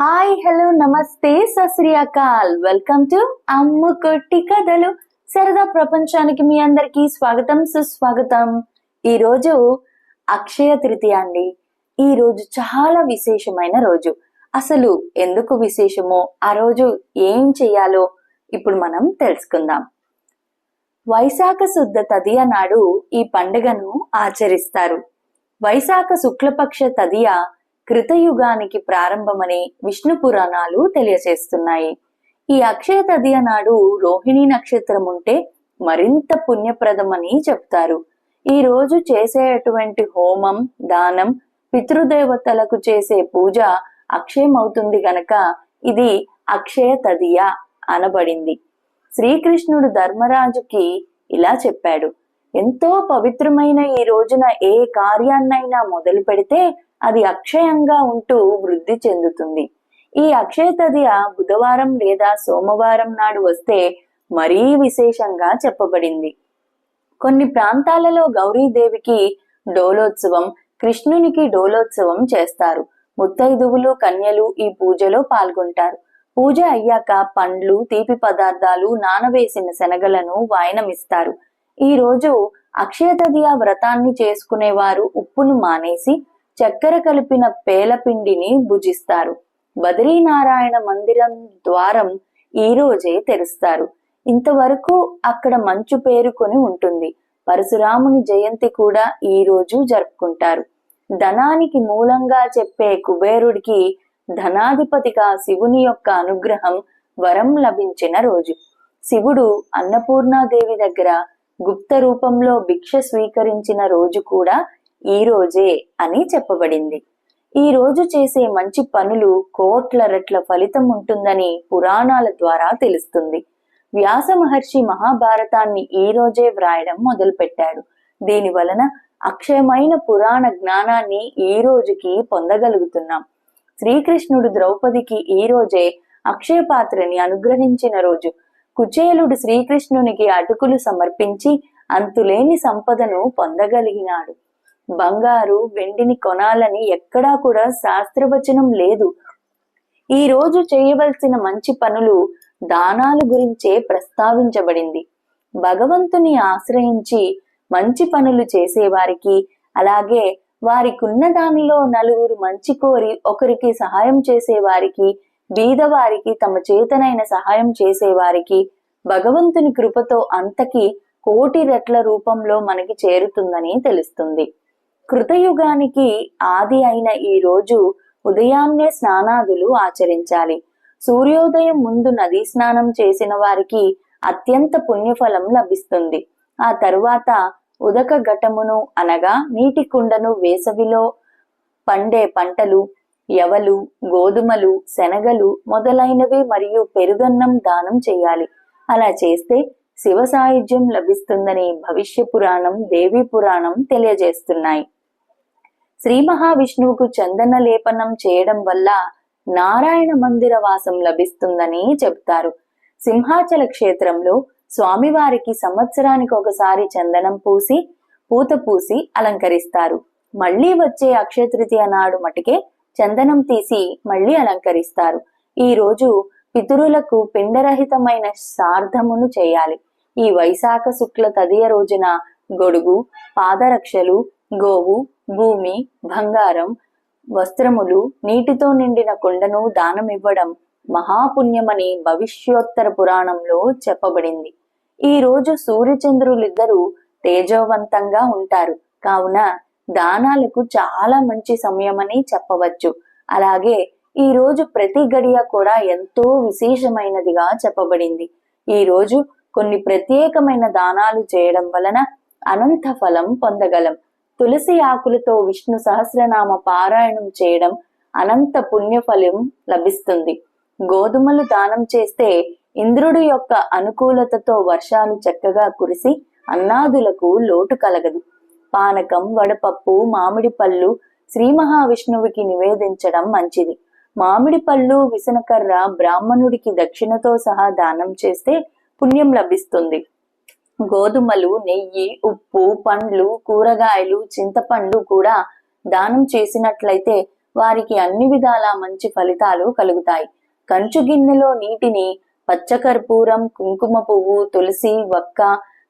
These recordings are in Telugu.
హాయ్ హలో నమస్తే సశ్రీయాకాల్ వెల్కమ్ టు అమ్ము కొట్టి కథలు. సరదా ప్రపంచానికి మీ అందరికీ స్వాగతం సుస్వాగతం. ఈ రోజు అక్షయ తృతీయ అండి. ఈ రోజు చాలా విశేషమైన రోజు. అసలు ఎందుకు విశేషమో ఆ రోజు ఏం చెయ్యాలో ఇప్పుడు మనం తెలుసుకుందాం. వైశాఖ శుద్ధ తదియ నాడు ఈ పండుగను ఆచరిస్తారు. వైశాఖ శుక్లపక్ష తదియ కృతయుగానికి ప్రారంభమని విష్ణు పురాణాలు తెలియజేస్తున్నాయి ఈ అక్షయ తదియ నాడు రోహిణి నక్షత్రం ఉంటే మరింత పుణ్యప్రదమని చెప్తారు. ఈ రోజు చేసేటువంటి హోమం దానం పితృదేవతలకు చేసే పూజ అక్షయమవుతుంది గనక ఇది అక్షయ తదియ అనబడింది. శ్రీకృష్ణుడు ధర్మరాజుకి ఇలా చెప్పాడు. ఎంతో పవిత్రమైన ఈ రోజున ఏ కార్యాన్నైనా మొదలు పెడితే అది అక్షయంగా ఉంటూ వృద్ధి చెందుతుంది. ఈ అక్షయ తదియ బుధవారం లేదా సోమవారం నాడు వస్తే మరీ విశేషంగా చెప్పబడింది. కొన్ని ప్రాంతాలలో గౌరీదేవికి డోలోత్సవం కృష్ణునికి డోలోత్సవం చేస్తారు. ముత్తైదువులు కన్యలు ఈ పూజలో పాల్గొంటారు. పూజ అయ్యాక పండ్లు తీపి పదార్థాలు నానవేసిన శనగలను వాయనమిస్తారు. ఈ రోజు అక్షయ తదియ వ్రతాన్ని చేసుకునేవారు ఉప్పును మానేసి చక్కెర కలిపిన పేలపిండిని భుజిస్తారు. బద్రీనారాయణ మందిరం ద్వారం ఈ రోజే తెరుస్తారు. ఇంతవరకు అక్కడ మంచు పేరుకొని ఉంటుంది. పరశురాముని జయంతి కూడా ఈ రోజు జరుపుకుంటారు. ధనానికి మూలంగా చెప్పే కుబేరుడికి ధనాధిపతిగా శివుని యొక్క అనుగ్రహం వరం లభించిన రోజు. శివుడు అన్నపూర్ణాదేవి దగ్గర గుప్త రూపంలో భిక్ష స్వీకరించిన రోజు కూడా ఈ రోజే అని చెప్పబడింది. ఈ రోజు చేసే మంచి పనులు కోట్ల రెట్ల ఫలితం ఉంటుందని పురాణాల ద్వారా తెలుస్తుంది. వ్యాస మహర్షి మహాభారతాన్ని ఈ రోజే వ్రాయడం మొదలుపెట్టాడు. దీని వలన అక్షయమైన పురాణ జ్ఞానాన్ని ఈ రోజుకి పొందగలుగుతున్నాం. శ్రీకృష్ణుడు ద్రౌపదికి ఈ రోజే అక్షయ పాత్రని అనుగ్రహించిన రోజు. కుచేలుడు శ్రీకృష్ణునికి అటుకులు సమర్పించి అంతులేని సంపదను పొందగలిగినాడు. బంగారు వెండిని కొనాలని ఎక్కడా కూడా శాస్త్రవచనం లేదు. ఈ రోజు చేయవలసిన మంచి పనులు దానాల గురించే ప్రస్తావించబడింది. భగవంతుని ఆశ్రయించి మంచి పనులు చేసేవారికి అలాగే వారికున్న దానిలో నలుగురు మంచి కోరి ఒకరికి సహాయం చేసేవారికి బీదవారికి తమ చేతనైన సహాయం చేసేవారికి భగవంతుని కృపతో అంతకి కోటి రెట్ల రూపంలో మనకి చేరుతుందని తెలుస్తుంది. కృతయుగానికి ఆది అయిన ఈ రోజు ఉదయాన్నే స్నానాదులు ఆచరించాలి. సూర్యోదయం ముందు నదీ స్నానం చేసిన వారికి అత్యంత పుణ్యఫలం లభిస్తుంది. ఆ తరువాత ఉదక ఘటమును అనగా నీటి కుండను వేసవిలో పండే పంటలు ఎవలు గోధుమలు శనగలు మొదలైనవి మరియు పెరుగన్నం దానం చేయాలి. అలా చేస్తే శివ సాయుధ్యం లభిస్తుందని భవిష్య పురాణం దేవీ పురాణం తెలియజేస్తున్నాయి. శ్రీ మహావిష్ణువుకు చందన లేపనం చేయడం వల్ల నారాయణ మందిర వాసం లభిస్తుందని చెబుతారు. సింహాచల క్షేత్రంలో స్వామివారికి సంవత్సరానికి ఒకసారి చందనం పూసి పూత పూసి అలంకరిస్తారు. మళ్ళీ వచ్చే అక్షయ తృతీయ నాడు మటుకే చందనం తీసి మళ్ళీ అలంకరిస్తారు. ఈ రోజు పితరులకు పిండరహితమైన సార్థమును చేయాలి. ఈ వైశాఖ శుక్ల తదియ రోజున గొడుగు పాదరక్షలు గోవు భూమి బంగారం వస్త్రములు నీటితో నిండిన కుండను దానమివ్వడం మహాపుణ్యమని భవిష్యోత్తర పురాణంలో చెప్పబడింది. ఈ రోజు సూర్యచంద్రులిద్దరూ తేజోవంతంగా ఉంటారు. కావున దానాలకు చాలా మంచి సమయమని చెప్పవచ్చు. అలాగే ఈ రోజు ప్రతి గడియ కూడా ఎంతో విశేషమైనదిగా చెప్పబడింది. ఈ రోజు కొన్ని ప్రత్యేకమైన దానాలు చేయడం వలన అనంత ఫలం పొందగలం. తులసి ఆకులతో విష్ణు సహస్రనామ పారాయణం చేయడం అనంత పుణ్యఫలం లభిస్తుంది. గోధుమలు దానం చేస్తే ఇంద్రుడి యొక్క అనుకూలతతో వర్షాలు చక్కగా కురిసి అన్నాదులకు లోటు కలగదు. పానకం వడపప్పు మామిడి పళ్ళు శ్రీ మహావిష్ణువుకి నివేదించడం మంచిది. మామిడి పళ్ళు విసనకర్ర బ్రాహ్మణుడికి దక్షిణతో సహా దానం చేస్తే పుణ్యం లభిస్తుంది. గోధుమలు నెయ్యి ఉప్పు పండ్లు కూరగాయలు చింతపండు కూడా దానం చేసినట్లయితే వారికి అన్ని విధాల మంచి ఫలితాలు కలుగుతాయి. కంచు గిన్నెలో నీటిని పచ్చకర్పూరం కుంకుమ పువ్వు తులసి వక్క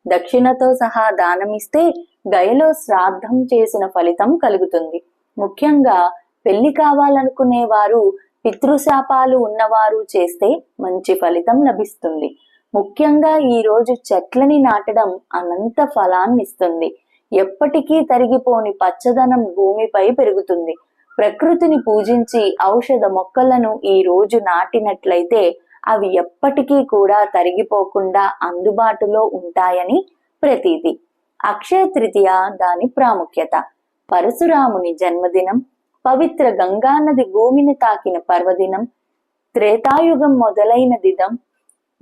దక్షిణతో సహా దానమిస్తే గయలో శ్రాద్ధం చేసిన ఫలితం కలుగుతుంది. ముఖ్యంగా పెళ్ళి కావాలనుకునే వారు పితృశాపాలు ఉన్నవారు చేస్తే మంచి ఫలితం లభిస్తుంది. ముఖ్యంగా ఈ రోజు చెట్లని నాటడం అనంత ఫలాన్నిస్తుంది. ఎప్పటికీ తరిగిపోని పచ్చదనం భూమిపై పెరుగుతుంది. ప్రకృతిని పూజించి ఔషధ మొక్కలను ఈ రోజు నాటినట్లయితే అవి ఎప్పటికీ కూడా తరిగిపోకుండా అందుబాటులో ఉంటాయని ప్రతీతి. అక్షయ తృతీయ దాని ప్రాముఖ్యత. పరశురాముని జన్మదినం పవిత్ర గంగానది భూమిని తాకిన పర్వదినం త్రేతాయుగం మొదలైన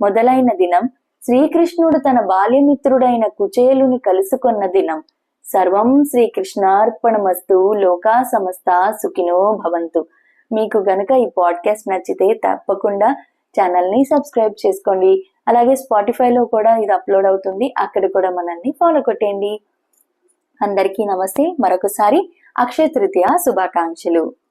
మొదలైన దినం శ్రీకృష్ణుడు తన బాల్యమిత్రుడైన కుచేలుని కలుసుకున్న దినం. సర్వం శ్రీకృష్ణార్పణమస్తు లోకా సమస్త సుఖినో భవంతు. మీకు గనుక ఈ పాడ్కాస్ట్ నచ్చితే తప్పకుండా ఛానల్ని సబ్స్క్రైబ్ చేసుకోండి. అలాగే స్పాటిఫైలో కూడా ఇది అప్లోడ్ అవుతుంది. అక్కడ కూడా మనల్ని ఫాలో కొట్టండి అందరికీ నమస్తే. మరొకసారి అక్షయ తృతీయ శుభాకాంక్షలు.